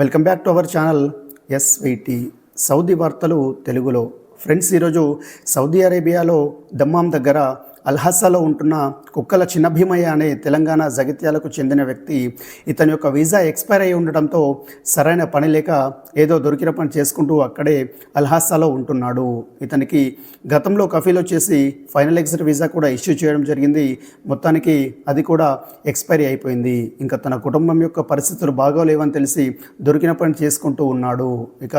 Welcome back to our channel SYT. Saudi వార్తలు తెలుగులో. Friends ఈరోజు సౌదీ అరేబియాలో దమ్మాం దగ్గర అల్హస్సాలో ఉంటున్న కుక్కల చిన్నభీమయ్య అనే తెలంగాణ జగిత్యాలకు చెందిన వ్యక్తి ఇతని యొక్క వీసా ఎక్స్పైర్ అయి ఉండటంతో సరైన పని లేక ఏదో దొరికిన పని చేసుకుంటూ అక్కడే అల్హాస్సాలో ఉంటున్నాడు. ఇతనికి గతంలో కఫీలో చేసి ఫైనల్ ఎగ్జిట్ వీసా కూడా ఇష్యూ చేయడం జరిగింది. మొత్తానికి అది కూడా ఎక్స్పైరీ అయిపోయింది. ఇంకా తన కుటుంబం యొక్క పరిస్థితులు బాగోలేవని తెలిసి దొరికిన పని చేసుకుంటూ ఉన్నాడు. ఇక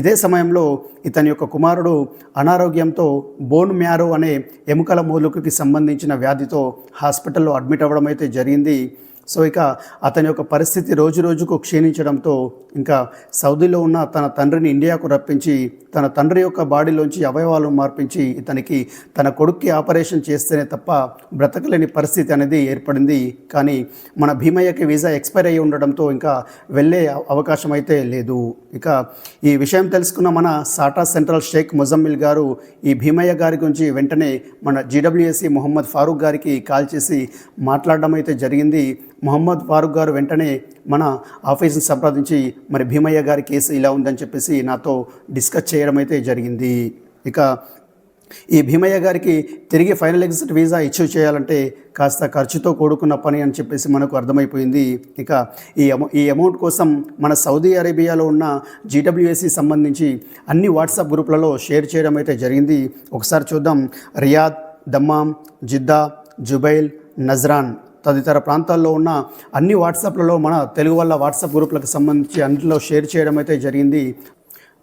ఇదే సమయంలో ఇతని యొక్క కుమారుడు అనారోగ్యంతో బోన్ మ్యారో అనే ఎముకల మూలుకకి సంబంధించిన వ్యాధితో హాస్పిటల్లో అడ్మిట్ అవ్వడం అయితే జరిగింది. సో ఇక అతని యొక్క పరిస్థితి రోజు రోజుకు క్షీణించడంతో ఇంకా సౌదీలో ఉన్న తన తండ్రిని ఇండియాకు రప్పించి తన తండ్రి యొక్క బాడీలోంచి అవయవాలు మార్పించి ఇతనికి తన కొడుక్కి ఆపరేషన్ చేస్తేనే తప్ప బ్రతకలేని పరిస్థితి అనేది ఏర్పడింది. కానీ మన భీమయ్యకి వీసా ఎక్స్పైర్ అయ్యి ఉండడంతో ఇంకా వెళ్ళే అవకాశం అయితే లేదు. ఇక ఈ విషయం తెలుసుకున్న మన సాటా సెంట్రల్ షేక్ ముజమ్మిల్ గారు ఈ భీమయ్య గారి గురించి వెంటనే మన జీడబ్ల్యూఎస్సి మొహమ్మద్ ఫారూక్ గారికి కాల్ చేసి మాట్లాడడం అయితే జరిగింది. మొహమ్మద్ ఫారూక్ గారు వెంటనే మన ఆఫీస్ని సంప్రదించి మరి భీమయ్య గారి కేసు ఇలా ఉందని చెప్పేసి నాతో డిస్కస్ చేయడం అయితే జరిగింది. ఇక ఈ భీమయ్య గారికి తిరిగి ఫైనల్ ఎగ్జిట్ వీసా ఇష్యూ చేయాలంటే కాస్త ఖర్చుతో కూడుకున్న పని అని చెప్పేసి మనకు అర్థమైపోయింది. ఇక ఈ అమౌ ఈ అమౌంట్ కోసం మన సౌదీ అరేబియాలో ఉన్న జీడబ్ల్యూఎస్సి సంబంధించి అన్ని వాట్సాప్ గ్రూప్లలో షేర్ చేయడం అయితే జరిగింది. ఒకసారి చూద్దాం. Riyadh Dammam Jeddah Jubail Najran తదితర ప్రాంతాల్లో ఉన్న అన్ని వాట్సాప్లలో మన తెలుగు వల్ల వాట్సాప్ గ్రూప్లకు సంబంధించి అందులో షేర్ చేయడం అయితే జరిగింది.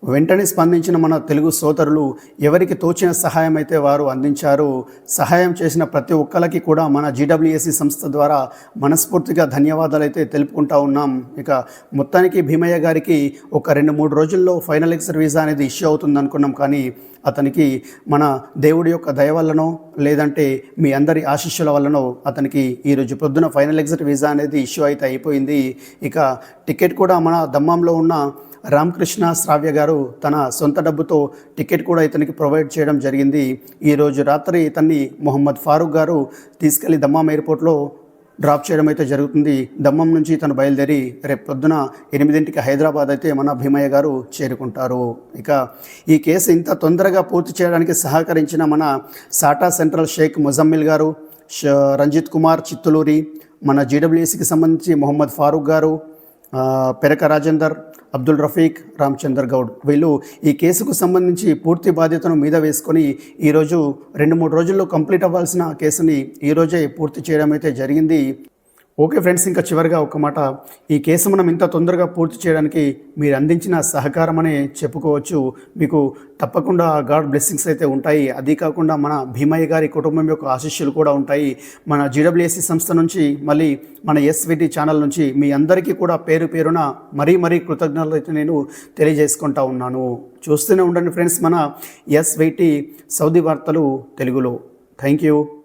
వెంటనే స్పందించిన మన తెలుగు సోదరులు ఎవరికి తోచిన సహాయం అయితే వారు అందించారు. సహాయం చేసిన ప్రతి ఒక్కరికి కూడా మన జీడబ్ల్యూఎస్సి సంస్థ ద్వారా మనస్ఫూర్తిగా ధన్యవాదాలు అయితే తెలుపుకుంటా ఉన్నాం. ఇక మొత్తానికి భీమయ్య గారికి ఒక రెండు మూడు రోజుల్లో ఫైనల్ ఎక్సర్ వీసా అనేది ఇష్యూ అవుతుంది అనుకున్నాం. కానీ అతనికి మన దేవుడి యొక్క దయ వల్లనో లేదంటే మీ అందరి ఆశీస్సుల వల్లనో అతనికి ఈరోజు పొద్దున ఫైనల్ ఎగ్జిట్ వీసా అనేది ఇష్యూ అయితే అయిపోయింది. ఇక టికెట్ కూడా మన దమ్మంలో ఉన్న రామకృష్ణ శ్రావ్య గారు తన సొంత డబ్బుతో టికెట్ కూడా ఇతనికి ప్రొవైడ్ చేయడం జరిగింది. ఈరోజు రాత్రి ఇతన్ని మొహమ్మద్ ఫారూక్ గారు తీసుకెళ్ళి దమ్మాం ఎయిర్పోర్ట్లో డ్రాప్ చేయడం అయితే జరుగుతుంది. దమ్మం నుంచి తను బయలుదేరి రేపు పొద్దున ఎనిమిదింటికి హైదరాబాద్ అయితే మన భీమయ్య గారు చేరుకుంటారు. ఇక ఈ కేసు ఇంత తొందరగా పూర్తి చేయడానికి సహకరించిన మన సాటా సెంట్రల్ షేక్ ముజమ్మిల్ గారు ష- రంజిత్ కుమార్ చిత్తులూరి మన జీడబ్ల్యూఎస్సికి సంబంధించి మొహమ్మద్ ఫారూక్ గారు పెరక రాజేందర్ అబ్దుల్ రఫీక్ రామచందర్ గౌడ్ వీళ్ళు ఈ కేసుకు సంబంధించి పూర్తి బాధ్యతను మీద వేసుకొని ఈరోజు రెండు మూడు రోజుల్లో కంప్లీట్ అవ్వాల్సిన కేసుని ఈరోజే పూర్తి చేయడం అయితే జరిగింది. ఓకే ఫ్రెండ్స్ ఇంకా చివరిగా ఒక మాట. ఈ కేసు మనం ఇంత తొందరగా పూర్తి చేయడానికి మీరు అందించిన సహకారం అనే చెప్పుకోవచ్చు. మీకు తప్పకుండా గాడ్ బ్లెస్సింగ్స్ అయితే ఉంటాయి. అది కాకుండా మన భీమయ్య గారి కుటుంబం యొక్క ఆశీస్సులు కూడా ఉంటాయి. మన జీడబ్ల్యూఎస్సీ సంస్థ నుంచి మళ్ళీ మన ఎస్విటి ఛానల్ నుంచి మీ అందరికీ కూడా పేరు పేరున మరీ మరీ కృతజ్ఞతలు అయితే నేను తెలియజేసుకుంటా ఉన్నాను. చూస్తూనే ఉండండి ఫ్రెండ్స్ మన ఎస్విటి సౌదీ వార్తలు తెలుగులో. Thank you.